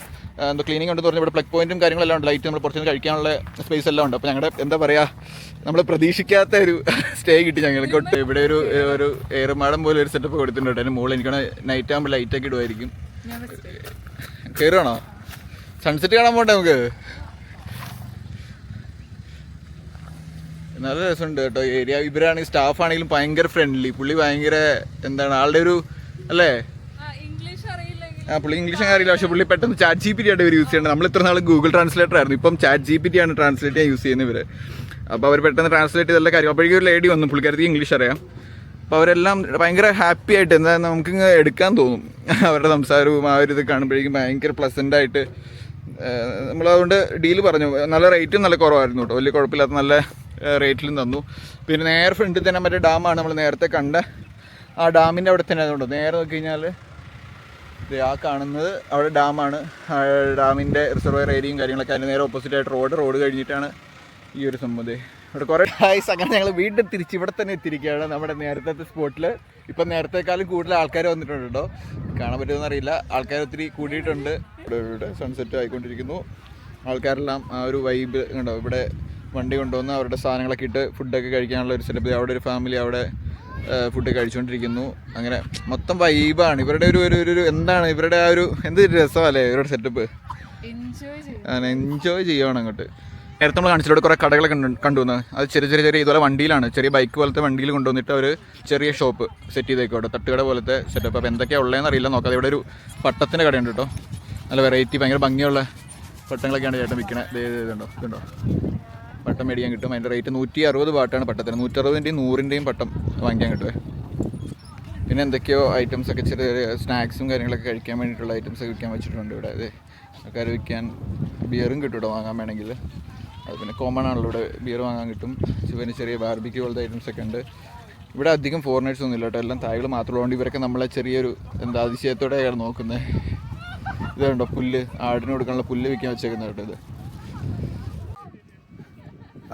എന്തോ ക്ലീനിങ് ഉണ്ടെന്ന് പറഞ്ഞാൽ ഇവിടെ പ്ലഗ് പോയിന്റും കാര്യങ്ങളെല്ലാം ഉണ്ട്. ലൈറ്റ് നമ്മൾ പുറത്തുനിന്ന് കഴിക്കാനുള്ള സ്പേസ് എല്ലാം ഉണ്ട്. അപ്പോൾ ഞങ്ങളുടെ എന്താ പറയുക നമ്മൾ പ്രതീക്ഷിക്കാത്ത ഒരു സ്റ്റേ കിട്ടി ഞങ്ങൾക്ക്. ഇവിടെ ഒരു ഒരു ഏറുമാടം പോലെ ഒരു സെറ്റപ്പ് കൊടുത്തിട്ടുണ്ട്. അതിന് മുകളിൽ എനിക്കാണ് നൈറ്റ് ആകുമ്പോൾ ലൈറ്റൊക്കെ ഇടുമായിരിക്കും കയറുവാണോ സൺസെറ്റ് കാണാൻ പോട്ടെ നമുക്ക്? നല്ല രസമുണ്ട് കേട്ടോ. ഏരിയ ഇവരാണെങ്കിൽ സ്റ്റാഫ് ആണെങ്കിലും ഭയങ്കര ഫ്രണ്ട്ലി പുള്ളി ഭയങ്കര എന്താണ് ആളുടെ ഒരു അല്ലേ? ആ പുള്ളി ഇംഗ്ലീഷ് അറിയില്ല. പക്ഷെ പുള്ളി പെട്ടെന്ന് ചാറ്റ് ജി പി ടി ആയിട്ട് ഇവർ യൂസ് ചെയ്യേണ്ടത് നമ്മൾ ഇത്ര നാൾ ഗൂഗിൾ ട്രാൻസ്ലേറ്റർ ആയിരുന്നു. ഇപ്പം ചാറ്റ് ജി പി ടി ആണ് ട്രാൻസ്ലേറ്റ് ചെയ്യാൻ യൂസ് ചെയ്യുന്നത് ഇവർ അപ്പോൾ അവർ പെട്ടെന്ന് ട്രാൻസ്ലേറ്റ് ചെയ്തുള്ള കാര്യം അപ്പോഴേക്കും ഒരു ലേഡി വന്നു. പുള്ളിക്കാരത്തി ഇംഗ്ലീഷ് അറിയാം. അപ്പോൾ അവരെല്ലാം ഭയങ്കര ഹാപ്പി ആയിട്ട് എന്താ നമുക്ക് ഇങ്ങ് എടുക്കാൻ തോന്നും. (laughs) അവരുടെ സംസാരവും ആ ഒരു ഇത് കാണുമ്പോഴേക്കും ഭയങ്കര പ്ലസന്റ് ആയിട്ട് നമ്മളതുകൊണ്ട് ഡീൽ പറഞ്ഞു. നല്ല റേറ്റും നല്ല കുറവായിരുന്നു കേട്ടോ. വലിയ കുഴപ്പമില്ലാത്ത നല്ല റേറ്റിലും തന്നു. പിന്നെ നേരെ ഫ്രണ്ടിൽ തന്നെ മറ്റേ ഡാമാണ് നമ്മൾ നേരത്തെ കണ്ട. ആ ഡാമിന്റെ അവിടെ തന്നെ അതുകൊണ്ട് നേരെ നോക്കി കഴിഞ്ഞാൽ ആ കാണുന്നത് അവിടെ ഡാമാണ് ഡാമിന്റെ റിസർവയർ ഏരിയയും കാര്യങ്ങളൊക്കെ അതിന് നേരെ ഓപ്പോസിറ്റ് ആയിട്ട് റോഡ് റോഡ് കഴിഞ്ഞിട്ടാണ് ഈ ഒരു സംഭവം ഇവിടെ കുറേ ഹായ്സ് അങ്ങനെ ഞങ്ങൾ വീണ്ടും തിരിച്ച് ഇവിടെ തന്നെ എത്തിയിരിക്കുകയാണ് നമ്മുടെ നേരത്തെ സ്പോട്ടിൽ ഇപ്പം നേരത്തെക്കാളും കൂടുതൽ ആൾക്കാർ വന്നിട്ടുണ്ട് കേട്ടോ. കാണാൻ പറ്റുമെന്ന് അറിയില്ല. ആൾക്കാർ ഒത്തിരി കൂടിയിട്ടുണ്ട്. ഇവിടെ ഇവിടെ സൺസെറ്റ് ആയിക്കൊണ്ടിരിക്കുന്നു. ആൾക്കാരെല്ലാം ആ ഒരു വൈബ് കണ്ടോ? ഇവിടെ വണ്ടി കൊണ്ടുവന്ന് അവരുടെ സാധനങ്ങളൊക്കെ ഇട്ട് ഫുഡൊക്കെ കഴിക്കാനുള്ള ഒരു സെറ്റപ്പ് അവിടെ ഒരു ഫാമിലി അവിടെ ഫുഡ് കഴിച്ചുകൊണ്ടിരിക്കുന്നു അങ്ങനെ മൊത്തം വൈബാണ് ഇവരുടെ ഒരു ഒരു ഒരു എന്താണ്? ഇവരുടെ ആ ഒരു എന്ത് രസമല്ലേ? ഇവരുടെ സെറ്റപ്പ് എൻജോയ് ചെയ്യും അങ്ങനെ എൻജോയ് ചെയ്യുവാണ് അങ്ങോട്ട്. നേരത്തെ നമ്മൾ കാണിച്ചിട്ട് കുറേ കടകളൊക്കെ കണ്ടു കണ്ടുവന്ന്. അത് ചെറിയ ചെറിയ ചെറിയ ഇതുപോലെ വണ്ടിയിലാണ്. ചെറിയ ബൈക്ക് പോലത്തെ വണ്ടിയിൽ കൊണ്ടുവന്നിട്ട് ഒരു ചെറിയ ഷോപ്പ് സെറ്റ് ചെയ്തേക്കോട്ടെ തട്ടുകട പോലത്തെ സെറ്റപ്പ് അപ്പോൾ എന്തൊക്കെയാണ് ഉള്ളതെന്ന് അറിയില്ല. നോക്കാം. ഇവിടെ ഒരു പട്ടത്തിന്റെ കടയുണ്ട് കേട്ടോ. നല്ല വെറൈറ്റി ഭയങ്കര ഭംഗിയുള്ള പട്ടങ്ങളൊക്കെയാണ് ചേട്ടൻ വിൽക്കണത് ഇതുണ്ടോ ഇതുണ്ടോ? പട്ടം മേടിക്കാൻ കിട്ടും. അതിന്റെ റേറ്റ് നൂറ്റി അറുപത് പാട്ടാണ് പട്ടത്തിന്. നൂറ്ററുപതിന്റെയും നൂറിന്റെയും പട്ടം വാങ്ങിക്കാൻ കിട്ടുമേ പിന്നെ എന്തൊക്കെയോ ഐറ്റംസ് ഒക്കെ ചെറിയ സ്നാക്സും കാര്യങ്ങളൊക്കെ കഴിക്കാൻ വേണ്ടിയിട്ടുള്ള ഐറ്റംസ് ഒക്കെ വിൽക്കാൻ വെച്ചിട്ടുണ്ട് ഇവിടെ. അതെ ആൾക്കാർ വിൽക്കാൻ ബിയറും കേട്ടോ വാങ്ങാൻ വേണമെങ്കിൽ. അത് പിന്നെ കോമൺ ആണല്ലോ. ഇവിടെ ബിയർ വാങ്ങാൻ കിട്ടും. പിന്നെ ചെറിയ ബാർബിക്ക് പോലത്തെ ഐറ്റംസ് ഒക്കെ ഉണ്ട്. ഇവിടെ അധികം ഫോറിനേഴ്സ് ഒന്നും ഇല്ല കേട്ടോ. എല്ലാം തായകൾ മാത്രമുള്ളതുകൊണ്ട് ഇവരൊക്കെ നമ്മളെ ചെറിയൊരു എന്താ അതിശയത്തോടെയാണ് നോക്കുന്നത് ഇതുണ്ടോ പുല്ല്. ആടിന് കൊടുക്കാനുള്ള പുല്ല് വിൽക്കാൻ വെച്ചേക്കുന്നത് കേട്ടോ ഇത്.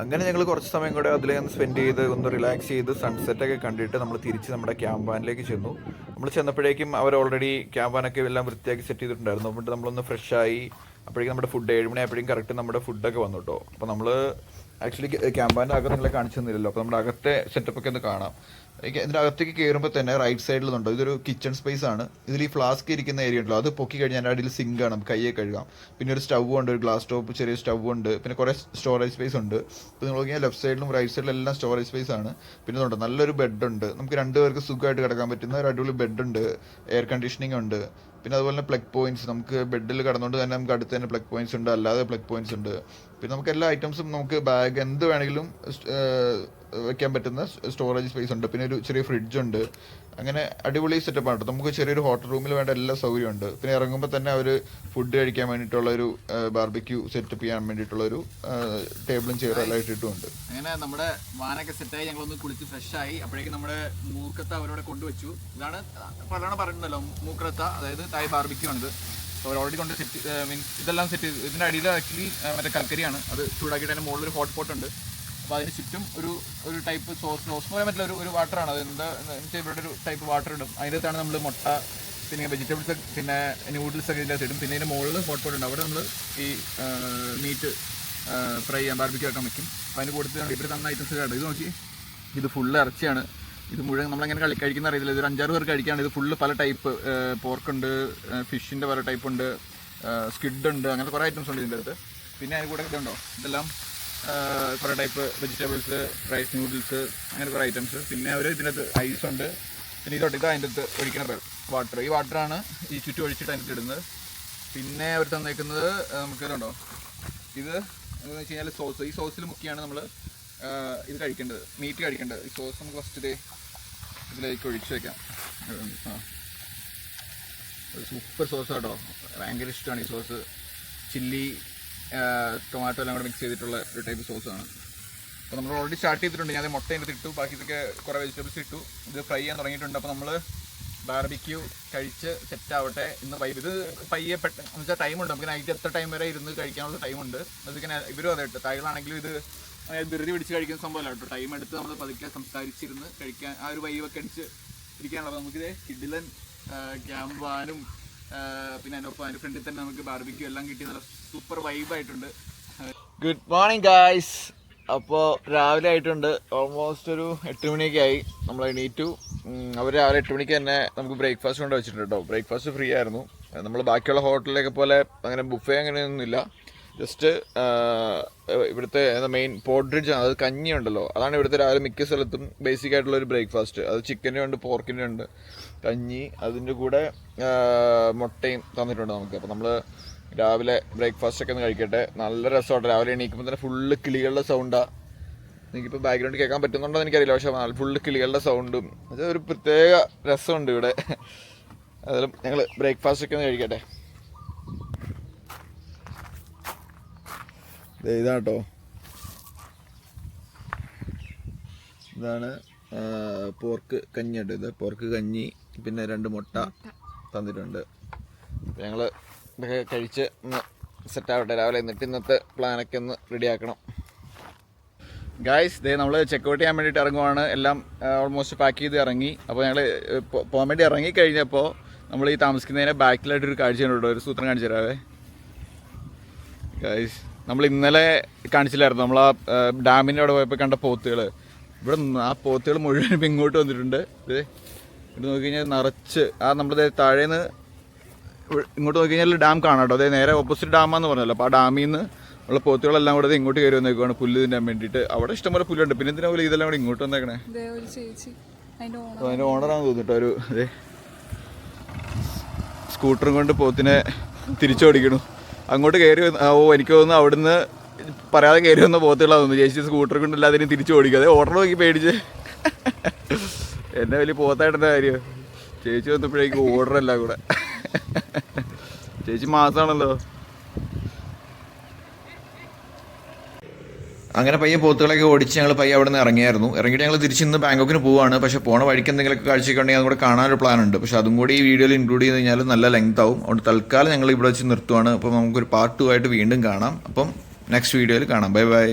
അങ്ങനെ ഞങ്ങൾ കുറച്ച് സമയം കൂടെ അതിലൊന്ന് സ്പെൻഡ് ചെയ്ത് ഒന്ന് റിലാക്സ് ചെയ്ത് സൺസെറ്റ് ഒക്കെ കണ്ടിട്ട് നമ്മൾ തിരിച്ച് നമ്മുടെ ക്യാമ്പാനിലേക്ക് ചെന്നു. നമ്മൾ ചെന്നപ്പോഴേക്കും അവർ ഓൾറെഡി ക്യാമ്പാനൊക്കെ എല്ലാം വൃത്തിയാക്കി സെറ്റ് ചെയ്തിട്ടുണ്ടായിരുന്നു. എന്നിട്ട് നമ്മളൊന്ന് ഫ്രഷായി അപ്പോഴേക്കും നമ്മുടെ ഫുഡ് ഏഴ് മണി ആയപ്പോഴേക്കും കറക്റ്റ് നമ്മുടെ ഫുഡൊക്കെ വന്നു കേട്ടോ അപ്പോൾ നമ്മൾ ആക്ച്വലി ക്യാമ്പാന്റെ അകത്ത് നിങ്ങളെ കാണിച്ചു തന്നില്ലല്ലോ. അപ്പോൾ നമ്മുടെ അകത്തെ സെറ്റപ്പ് ഒക്കെ ഒന്ന് കാണാം. ഇതിന്റെ അകത്തേക്ക് കയറുമ്പോൾ തന്നെ റൈറ്റ് സൈഡിൽ നിന്നുണ്ടോ ഇതൊരു കിച്ചൺ സ്പേസ് ആണ്. ഇതിൽ ഈ ഫ്ലാസ്ക് ഇരിക്കുന്ന ഏരിയ ഉണ്ടല്ലോ. അത് പൊക്കി കഴിഞ്ഞാൽ അതിന്റെ അടിയിൽ സിങ്ക് ആണ് നമുക്ക് കഴുകാം. പിന്നെ ഒരു സ്റ്റവ് ഉണ്ട് ഒരു ഗ്ലാസ് ടോപ്പ് ചെറിയ സ്റ്റവ് ഉണ്ട്. പിന്നെ കുറേ സ്റ്റോറേജ് സ്പേസ് ഉണ്ട്. ഇപ്പോൾ നിങ്ങൾ നോക്കിയാൽ ലെഫ്റ്റ് സൈഡിലും റൈറ്റ് സൈഡിലും എല്ലാം സ്റ്റോറേജ് സ്പേസ് ആണ്. പിന്നെ ഇതുണ്ട്. നല്ലൊരു ബെഡ് ഉണ്ട്. നമുക്ക് രണ്ട് പേർക്ക് സുഖമായിട്ട് കിടക്കാൻ പറ്റുന്ന ഒരു അടിപൊളി ബെഡ് ഉണ്ട്. എയർ കണ്ടീഷനിങ് ഉണ്ട്. പിന്നെ അതുപോലെ തന്നെ പ്ലഗ് പോയിന്റ്സ് നമുക്ക് ബെഡിൽ കിടന്നുകൊണ്ട് തന്നെ നമുക്ക് അടുത്ത് തന്നെ പ്ലഗ് പോയിന്റ്സ് ഉണ്ട്. അല്ലാതെ പ്ലഗ് പോയിന്റ്സ് ഉണ്ട്. പിന്നെ നമുക്ക് എല്ലാ ഐറ്റംസും നമുക്ക് ബാഗ് എന്ത് വേണമെങ്കിലും വെക്കാൻ പറ്റുന്ന സ്റ്റോറേജ് സ്പേസ് ഉണ്ട്. പിന്നെ ഒരു ചെറിയ ഫ്രിഡ്ജ് ഉണ്ട്. അങ്ങനെ അടിപൊളി സെറ്റപ്പ് ആണ് നമുക്ക് ചെറിയൊരു ഹോട്ടൽ റൂമിൽ വേണ്ട എല്ലാ സൗകര്യം ഉണ്ട് പിന്നെ ഇറങ്ങുമ്പോൾ തന്നെ അവർ ഫുഡ് കഴിക്കാൻ വേണ്ടിയിട്ടുള്ള ഒരു ബാർബിക്യൂ സെറ്റപ്പ് ചെയ്യാൻ വേണ്ടിയിട്ടുള്ള ഒരു ടേബിളും ചെയറും എല്ലാം ഇട്ടിട്ടുണ്ട്. അങ്ങനെ നമ്മുടെ വാനൊക്കെ സെറ്റായി ഞങ്ങളൊന്ന് കുളിച്ച് ഫ്രഷ് ആയി. അപ്പോഴേക്കും നമ്മുടെ മൂർക്കത്ത അവരോടെ കൊണ്ടുവച്ചു. ഇതാണ് പലതവണ പറഞ്ഞിട്ടുണ്ടല്ലോ മൂക്കത്ത അതായത് തായ് ബാർബിക്യൂ ആണിത്. അവർ ഓൾറെഡി കൊണ്ട് സെറ്റ് മീൻസ് ഇതെല്ലാം സെറ്റ് ചെയ്ത് ഇതിന്റെ അടിയിൽ ആക്ച്വലി മറ്റേ കൽക്കരിയാണ്. അത് ചൂടാക്കിയിട്ട് അതിന്റെ മുകളിൽ ഒരു ഹോട്ട് പോട്ട് ഉണ്ട്. അപ്പോൾ അതിന് ചുറ്റും ഒരു ഒരു ടൈപ്പ് സോസ് സോസ് എന്ന് പറയാൻ ഒരു ഒരു വാട്ടറാണ് അത് എന്താ ഇവിടെ ഒരു ടൈപ്പ് വാട്ടർ ഇടും. അതിനകത്താണ് നമ്മൾ മുട്ട പിന്നെ വെജിറ്റബിൾസ് പിന്നെ നൂഡിൽസ് ഒക്കെ ഇതിന്റെ ഇടും. പിന്നെ ഇതിന്റെ മുകളിൽ ഹോട്ട് പോട്ട് ഉണ്ട് അവിടെ നമ്മൾ ഈ മീറ്റ് ഫ്രൈ ചെയ്യാൻ ബാർബിക്യൂ ആക്കാൻ വയ്ക്കും അപ്പോൾ അതിന് കൊടുത്ത് ഇവർ തന്ന ഐറ്റംസ് കാണും ഇത് നോക്കി. ഇത് ഫുള്ള് ഇറച്ചിയാണ്. ഇത് മുഴുവൻ നമ്മളെങ്ങനെ കളി കഴിക്കുന്ന അറിയില്ല. ഇതൊരു അഞ്ചാറ് പേർ കഴിക്കാണ് ഇത് ഫുള്ള് പല ടൈപ്പ് പോർക്കുണ്ട് ഫിഷിന്റെ പല ടൈപ്പ് ഉണ്ട് സ്കിഡ് ഉണ്ട് അങ്ങനെ കുറേ ഐറ്റംസ് ഉണ്ട് ഇതിന്റെ അടുത്ത് പിന്നെ അതിന് കൂടെ ഇതുണ്ടോ? ഇതെല്ലാം കുറേ ടൈപ്പ് വെജിറ്റബിൾസ് റൈസ് നൂഡിൽസ് അങ്ങനെ കുറേ ഐറ്റംസ് പിന്നെ അവർ ഇതിനകത്ത് ഐസ് ഉണ്ട്. പിന്നെ ഇതോട്ട് ഇത് അതിന്റെ അടുത്ത് ഒഴിക്കുന്ന വാട്ടർ ഈ വാട്ടറാണ് ഈ ചുറ്റും ഒഴിച്ചിട്ട് അതിന്റെ ഇടുന്നത്. പിന്നെ അവർ തന്നേക്കുന്നത് നമുക്ക് ഇതുണ്ടോ? ഇത് എന്താണെന്ന് വെച്ച് കഴിഞ്ഞാൽ സോസ് ഈ സോസിൽ മുക്കിയാണ് നമ്മൾ ഇത് കഴിക്കേണ്ടത്. മീറ്റ് കഴിക്കേണ്ടത്. ഈ സോസ് നമുക്ക് ഫസ്റ്റ് ഇതേ ഇതിലേക്ക് ഒഴിച്ച് വെക്കാം. ആ. സൂപ്പർ സോസ് കേട്ടോ ഭയങ്കര ഇഷ്ടമാണ് ഈ സോസ് ചില്ലി ടൊമാറ്റോ എല്ലാം കൂടെ മിക്സ് ചെയ്തിട്ടുള്ള ഒരു ടൈപ്പ് സോസാണ് അപ്പോൾ നമ്മൾ ഓൾറെഡി സ്റ്റാർട്ട് ചെയ്തിട്ടുണ്ട്. ഞാൻ മുട്ട ഇതിനകത്ത് ഇട്ടു. ബാക്കി ഇതൊക്കെ കുറേ വെജിറ്റബിൾസ് ഇട്ടു. ഇത് ഫ്രൈ ചെയ്യാൻ തുടങ്ങിയിട്ടുണ്ട്. അപ്പോൾ നമ്മൾ ബാർബിക്യൂ കഴിച്ച് സെറ്റ് ആവട്ടെ ഇന്ന് വൈബ് ഇത് പയ്യെ പെട്ട എന്ന് വെച്ചാൽ ടൈമുണ്ട് നമുക്ക് നൈറ്റ് എത്ര ടൈം വരെ ഇരുന്ന് കഴിക്കാനുള്ള ടൈമുണ്ട് അതിങ്ങനെ ഇവരും അതെ കേട്ടോ തായ്കളാണെങ്കിലും ഇത് ധൃതി പിടിച്ച് കഴിക്കുന്ന സംഭവമല്ല കേട്ടോ. ടൈം എടുത്ത് നമ്മൾ പതുക്കെ സംസാരിച്ചിരുന്ന് കഴിക്കാൻ ആ ഒരു വൈവൊക്കെ അടിച്ച് ഇരിക്കാനുള്ളത് നമുക്കിത് കിഡിലൻ ക്യാമ്പാനും പിന്നെ അതിനൊപ്പം അതിന്റെ ഫ്രണ്ടിൽ തന്നെ നമുക്ക് ബാർബിക്യൂ എല്ലാം കിട്ടി. നല്ല സൂപ്പർ വൈബ് ആയിട്ടുണ്ട്. ഗുഡ് മോർണിംഗ് ഗായ്സ് അപ്പോൾ രാവിലെ ആയിട്ടുണ്ട്. ഓൾമോസ്റ്റ് ഒരു എട്ട് മണിയൊക്കെ ആയി. നമ്മൾ എണീറ്റു. അവർ രാവിലെ എട്ട് മണിക്ക് തന്നെ നമുക്ക് ബ്രേക്ക്ഫാസ്റ്റ് കൊണ്ട് വെച്ചിട്ടുണ്ട് കേട്ടോ ബ്രേക്ക്ഫാസ്റ്റ് ഫ്രീ ആയിരുന്നു. നമ്മൾ ബാക്കിയുള്ള ഹോട്ടലിലൊക്കെ പോലെ അങ്ങനെ ബുഫേ അങ്ങനെയൊന്നുമില്ല. ജസ്റ്റ് ഇവിടുത്തെ മെയിൻ പോഡ്രിഡ്ജ് ആണ്. അത് കഞ്ഞി ഉണ്ടല്ലോ അതാണ് ഇവിടുത്തെ രാവിലെ മിക്ക സ്ഥലത്തും ബേസിക് ആയിട്ടുള്ള ഒരു ബ്രേക്ക്ഫാസ്റ്റ് അത് ചിക്കന്റെ ഉണ്ട് പോർക്കിന്റെ ഉണ്ട് കഞ്ഞി അതിന്റെ കൂടെ മുട്ടയും തന്നിട്ടുണ്ട് നമുക്ക്. അപ്പോൾ നമ്മൾ രാവിലെ ബ്രേക്ക്ഫാസ്റ്റ് ഒക്കെ ഒന്ന് കഴിക്കട്ടെ. നല്ല രസമാണ് രാവിലെ എണീക്കുമ്പോൾ തന്നെ ഫുള്ള് കിളികളുടെ സൗണ്ടാണ് എനിക്കിപ്പോൾ ബാക്ക്ഗ്രൗണ്ട് കേൾക്കാൻ പറ്റുന്നുണ്ടോ എന്ന് എനിക്കറിയില്ല. പക്ഷേ നല്ല ഫുള്ള് കിളികളുടെ സൗണ്ടും അത് ഒരു പ്രത്യേക രസമുണ്ട് ഇവിടെ. അതിലും ഞങ്ങൾ ബ്രേക്ക്ഫാസ്റ്റ് ഒക്കെ ഒന്ന് കഴിക്കട്ടെ. ഇതാട്ടോ. ഇതാണ് പോർക്ക് കഞ്ഞി കേട്ടോ ഇത്. പോർക്ക് കഞ്ഞി. പിന്നെ രണ്ട് മുട്ട തന്നിട്ടുണ്ട്. ഞങ്ങൾ ഇതൊക്കെ കഴിച്ച് ഒന്ന് സെറ്റാവട്ടെ രാവിലെ എന്നിട്ട് ഇന്നത്തെ പ്ലാനൊക്കെ ഒന്ന് റെഡിയാക്കണം ഗായ്സ് ദേ നമ്മൾ ചെക്ക് ഔട്ട് ചെയ്യാൻ വേണ്ടിയിട്ട് ഇറങ്ങുവാണ്. എല്ലാം ഓൾമോസ്റ്റ് പാക്ക് ചെയ്ത് ഇറങ്ങി. അപ്പോൾ ഞങ്ങൾ പോകാൻ വേണ്ടി ഇറങ്ങി കഴിഞ്ഞപ്പോൾ നമ്മൾ ഈ താമസിക്കുന്നതിനെ ബാക്കിലായിട്ടൊരു കാഴ്ച കണ്ടോ ഒരു സൂത്രം കാണിച്ചു തരാവേ. ഗായ്സ് നമ്മൾ ഇന്നലെ കാണിച്ചില്ലായിരുന്നു. നമ്മൾ ആ ഡാമിന്റെ അവിടെ പോയപ്പോൾ കണ്ട പോത്തുകൾ ഇവിടെ ആ പോത്തുകൾ മുഴുവൻ ഇങ്ങോട്ട് വന്നിട്ടുണ്ട്. ഇത് ഇത് നോക്കി കഴിഞ്ഞാൽ നിറച്ച് ആ നമ്മുടെ താഴേന്ന് ഇങ്ങോട്ട് നോക്കിക്കഴിഞ്ഞാൽ ഡാം കാണാം കേട്ടോ. അതായത് നേരെ ഓപ്പോസിറ്റ് ഡാമാന്ന് പറഞ്ഞല്ലോ. അപ്പോൾ ആ ഡാമിൽ നിന്ന് ഉള്ള പോത്തുകളെല്ലാം കൂടെ ഇങ്ങോട്ട് കയറി വന്നേക്കുവാണ്. പുല്ല് തിന്നാൻ വേണ്ടിയിട്ട്. അവിടെ ഇഷ്ടംപോലെ പുല്ലുണ്ട്. പിന്നെ എന്തിനാ പോലെ ഇതെല്ലാം കൂടെ ഇങ്ങോട്ട് വന്നേക്കണേ? അതിന്റെ ഓണറാന്ന് തോന്നിട്ടോ ഒരു അതെ സ്കൂട്ടറും കൊണ്ട് പോത്തിനെ തിരിച്ചോടിക്കണു. അങ്ങോട്ട് കയറി ഓ എനിക്ക് തോന്നുന്നു അവിടുന്ന് പറയാതെ കയറി വന്ന പോത്തുകളാണ് തോന്നുന്നു. ചേച്ചി സ്കൂട്ടർ കൊണ്ടല്ലാതെ തിരിച്ചു ഓടിക്കാതെ. ഓർഡർ നോക്കി പേടിച്ച്. എന്നെ വലിയ പോത്തായിട്ടെന്താ കാര്യം? ചേച്ചി വന്നപ്പോഴേക്കും ഓർഡർ എല്ലാം കൂടെ. ചേച്ചി മാസമാണല്ലോ അങ്ങനെ പയ്യെ പോത്തുകളൊക്കെ ഓടിച്ച് ഞങ്ങൾ പയ്യെ അവിടെ നിന്ന് ഇറങ്ങിയായിരുന്നു. ഇറങ്ങിയിട്ട് ഞങ്ങൾ തിരിച്ച് ഇന്ന് ബാങ്കോക്കിന് പോവാണ്. പക്ഷെ പോണ വഴിക്ക് എന്തെങ്കിലുമൊക്കെ കാഴ്ചയൊക്കെ ഉണ്ടെങ്കിൽ അതുകൂടെ കാണാനൊരു പ്ലാൻ ഉണ്ട് പക്ഷെ അതും കൂടി ഈ വീഡിയോയിൽ ഇൻക്ലൂഡ് ചെയ്ത് കഴിഞ്ഞാൽ നല്ല ലെങ്ത് ആവും. അതുകൊണ്ട് തൽക്കാലം ഞങ്ങൾ ഇവിടെ വെച്ച് നിർത്തുവാണ്. അപ്പോൾ നമുക്കൊരു പാർട്ട് ടു ആയിട്ട് വീണ്ടും കാണാം. അപ്പം നെക്സ്റ്റ് വീഡിയോയിൽ കാണാം. Bye bye